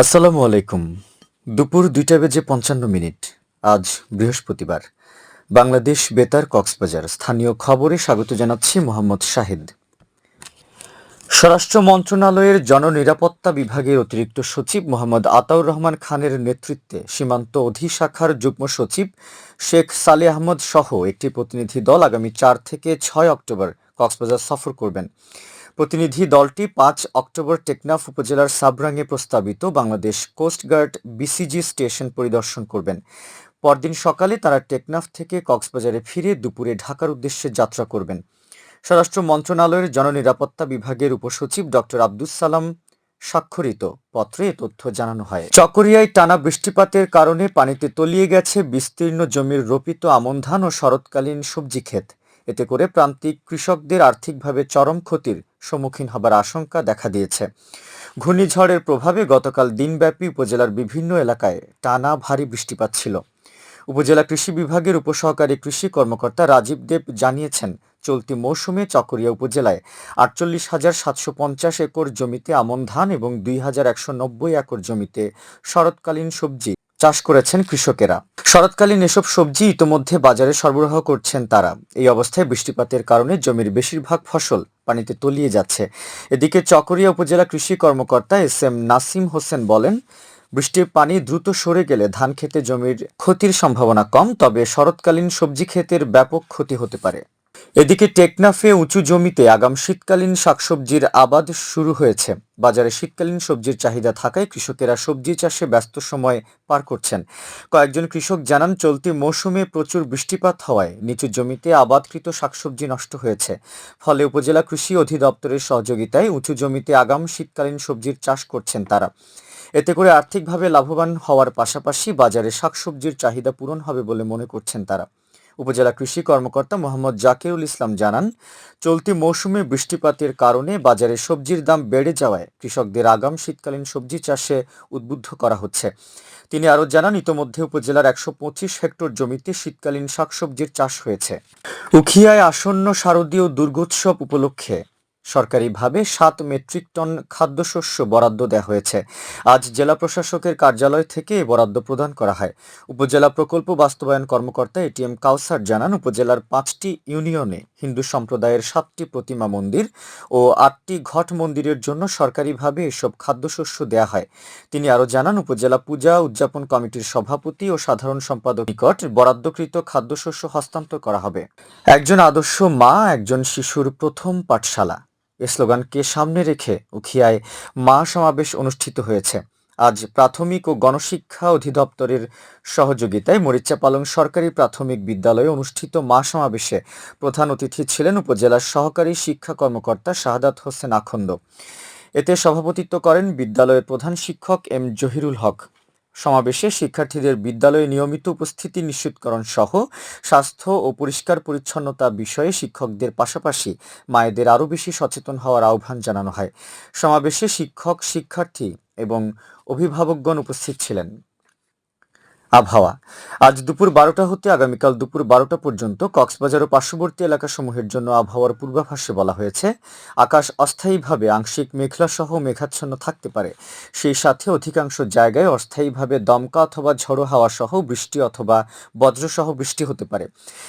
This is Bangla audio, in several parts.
আসসালামু আলাইকুম। দুপুর দুইটা বেজে পঞ্চান্ন মিনিট। আজ বৃহস্পতিবার। বাংলাদেশ বেতার কক্সবাজার স্থানীয় খবরে স্বাগত জানাচ্ছি মোহাম্মদ শাহিদ। স্বরাষ্ট্র মন্ত্রণালয়ের জননিরাপত্তা বিভাগের অতিরিক্ত সচিব মোহাম্মদ আতাউর রহমান খানের নেতৃত্বে সীমান্ত অধিশাখার যুগ্ম সচিব শেখ সালে আহমদ সহ একটি প্রতিনিধি দল আগামী চার থেকে ছয় অক্টোবর কক্সবাজার সফর করবেন। প্রতিনিধি দলটি পাঁচ অক্টোবর টেকনাফ উপজেলার সাবরাঙে প্রস্তাবিত বাংলাদেশ কোস্টগার্ড বিসিজি স্টেশন পরিদর্শন করবেন। পরদিন সকালে তারা টেকনাফ থেকে কক্সবাজারে ফিরে দুপুরে ঢাকার উদ্দেশ্যে যাত্রা করবেন। স্বরাষ্ট্র মন্ত্রণালয়ের জননিরাপত্তা বিভাগের উপসচিব ডক্টর আব্দুস সালাম স্বাক্ষরিত পত্রে এ তথ্য জানানো হয়। চকরিয়ায় টানা বৃষ্টিপাতের কারণে পানিতে তলিয়ে গেছে বিস্তীর্ণ জমির রোপিত আমন ধান ও শরৎকালীন সবজি ক্ষেত। এতে করে প্রান্তিক কৃষকদের আর্থিকভাবে চরম ক্ষতির সম্মুখীন হবার আশঙ্কা দেখা দিয়েছে। ঘূর্ণিঝড়ের প্রভাবে গতকাল দিনব্যাপী উপজেলার বিভিন্ন এলাকায় টানা ভারী বৃষ্টিপাত ছিল। উপজেলা কৃষি বিভাগের উপসহকারী কৃষি কর্মকর্তা রাজীব দেব জানিয়েছেন, চলতি মৌসুমে চকরিয়া উপজেলায় আটচল্লিশ হাজার সাতশো পঞ্চাশ একর জমিতে আমন ধান এবং দুই হাজার একশো নব্বই একর জমিতে শরৎকালীন সবজি চাষ করেছেন কৃষকেরা। শরৎকালীন এসব সবজি ইতোমধ্যে বাজারে সরবরাহ করছেন তারা। এই অবস্থায় বৃষ্টিপাতের কারণে জমির বেশিরভাগ ফসল পানিতে তলিয়ে যাচ্ছে। এদিকে চকরিয়া উপজেলা কৃষি কর্মকর্তা এস এম নাসিম হোসেন বলেন, বৃষ্টির পানি দ্রুত সরে গেলে ধান খেতে জমির ক্ষতির সম্ভাবনা কম, তবে শরৎকালীন সবজি ক্ষেতের ব্যাপক ক্ষতি হতে পারে। এদিকে টেকনাফে উঁচু জমিতে আগাম শীতকালীন শাকসবজির আবাদ শুরু হয়েছে। বাজারে শীতকালীন সবজির চাহিদা থাকায় কৃষকেরা সবজি চাষে ব্যস্ত সময় পার করছেন। কয়েকজন কৃষক জানান, চলতি মৌসুমে প্রচুর বৃষ্টিপাত হওয়ায় নিচু জমিতে আবাদকৃত শাকসবজি নষ্ট হয়েছে। ফলে উপজেলা কৃষি অধিদপ্তরের সহযোগিতায় উঁচু জমিতে আগাম শীতকালীন সবজির চাষ করছেন তারা। এতে করে আর্থিকভাবে লাভবান হওয়ার পাশাপাশি বাজারে শাকসবজির চাহিদা পূরণ হবে বলে মনে করছেন তারা। উপজেলা কৃষি কর্মকর্তা মোহাম্মদ জাকিরুল ইসলাম জানান, চলতি মৌসুমে বৃষ্টিপাতের কারণে বাজারে সবজির দাম বেড়ে যাওয়ায় কৃষকদের আগাম শীতকালীন সবজি চাষে উদ্বুদ্ধ করা হচ্ছে। তিনি আরও জানান, ইতোমধ্যে উপজেলার একশো পঁচিশ হেক্টর জমিতে শীতকালীন শাকসবজির চাষ হয়েছে। উখিয়ায় আসন্ন শারদীয় দুর্গোৎসব উপলক্ষে সরকারিভাবে সাত মেট্রিক টন খাদ্যশস্য বরাদ্দ দেওয়া হয়েছে। আজ জেলা প্রশাসকের কার্যালয় থেকে এ বরাদ্দ প্রদান করা হয়। উপজেলা প্রকল্প বাস্তবায়ন কর্মকর্তা এটিএম কাউসার জানান, উপজেলার পাঁচটি ইউনিয়নে হিন্দু সম্প্রদায়ের সাতটি প্রতিমা মন্দির ও আটটি ঘট মন্দিরের জন্য সরকারিভাবে এসব খাদ্যশস্য দেয়া হয়। তিনি আরও জানান, উপজেলা পূজা উদযাপন কমিটির সভাপতি ও সাধারণ সম্পাদক নিকট বরাদ্দকৃত খাদ্যশস্য হস্তান্তর করা হবে। একজন আদর্শ মা, একজন শিশুর প্রথম পাঠশালা। স্লোগানকে সামনে রেখে উখিয়ায় মা সমাবেশ অনুষ্ঠিত হয়েছে। আজ প্রাথমিক ও গণশিক্ষা অধিদপ্তরের সহযোগিতায় মরিচাপালং সরকারি প্রাথমিক বিদ্যালয়ে অনুষ্ঠিত মা সমাবেশে প্রধান অতিথি ছিলেন উপজেলার সহকারী শিক্ষা কর্মকর্তা শাহাদাত হোসেন আখন্দ। এতে সভাপতিত্ব করেন বিদ্যালয়ের প্রধান শিক্ষক এম জহিরুল হক। সমাবেশে শিক্ষার্থীদের বিদ্যালয়ে নিয়মিত উপস্থিতি নিশ্চিতকরণ সহ স্বাস্থ্য ও পরিষ্কার পরিচ্ছন্নতা বিষয়ে শিক্ষকদের পাশাপাশি মায়েদের আরও বেশি সচেতন হওয়ার আহ্বান জানানো হয়। সমাবেশে শিক্ষক, শিক্ষার্থী এবং অভিভাবকগণ উপস্থিত ছিলেন। আবহাওয়া। আজ দুপুর বারোটা হতে আগামীকাল দুপুর বারোটা পর্যন্ত কক্সবাজার ও পার্শ্ববর্তী এলাকাসমূহের জন্য আবহাওয়ার পূর্বাভাসে বলা হয়েছে, আকাশ অস্থায়ীভাবে আংশিক মেঘলা সহ মেঘাচ্ছন্ন থাকতে পারে। সেই সাথে অধিকাংশ জায়গায় অস্থায়ীভাবে দমকা অথবা ঝড়ো হাওয়া সহ বৃষ্টি অথবা বজ্রসহ বৃষ্টি হতে পারে।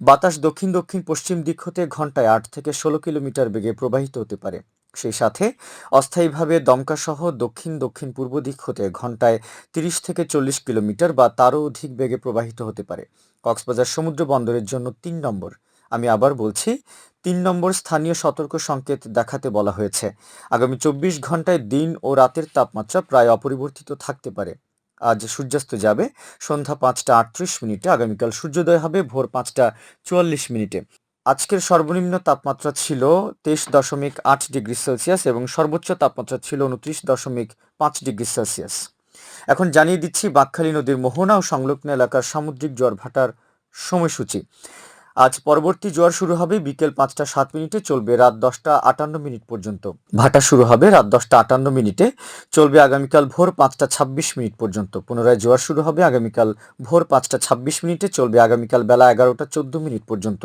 বাতাস দক্ষিণ দক্ষিণ পশ্চিম দিক হতে ঘন্টায় আট থেকে ষোলো কিলোমিটার বেগে প্রবাহিত হতে পারে। সেই সাথে অস্থায়ীভাবে দমকাসহ দক্ষিণ দক্ষিণ পূর্ব দিক হতে ঘন্টায় তিরিশ থেকে চল্লিশ কিলোমিটার বা তারও অধিক বেগে প্রবাহিত হতে পারে। কক্সবাজার সমুদ্র বন্দরের জন্য তিন নম্বর। আমি আবার বলছি, তিন নম্বর স্থানীয় সতর্ক সংকেত দেখাতে বলা হয়েছে। আগামী চব্বিশ ঘন্টায় দিন ও রাতের তাপমাত্রা প্রায় অপরিবর্তিত থাকতে পারে। আজ সূর্যাস্ত যাবে সন্ধ্যা পাঁচটা আটত্রিশ মিনিটে, আগামীকাল সূর্যোদয় হবে ভোর পাঁচটা চুয়াল্লিশ মিনিটে। আজকের সর্বনিম্ন তাপমাত্রা ছিল তেইশ দশমিক আট ডিগ্রি সেলসিয়াস এবং সর্বোচ্চ তাপমাত্রা ছিল উনত্রিশ দশমিক পাঁচ ডিগ্রি সেলসিয়াস। এখন জানিয়ে দিচ্ছি বাকখালী নদীর মোহনা ও সংলগ্ন এলাকার সামুদ্রিক জোয়ার ভাটার সময়সূচি। আজ পরবর্তী জোয়ার শুরু হবে বিকেল পাঁচটা সাত মিনিটে, চলবে রাত দশটা আটান্ন মিনিট পর্যন্ত। ভাটা শুরু হবে রাত দশটা আটান্ন মিনিটে, চলবে আগামীকাল ভোর পাঁচটা ছাব্বিশ মিনিট পর্যন্ত। পুনরায় জোয়ার শুরু হবে আগামীকাল ভোর পাঁচটা ছাব্বিশ মিনিটে, চলবে আগামীকাল বেলা এগারোটা চোদ্দ মিনিট পর্যন্ত।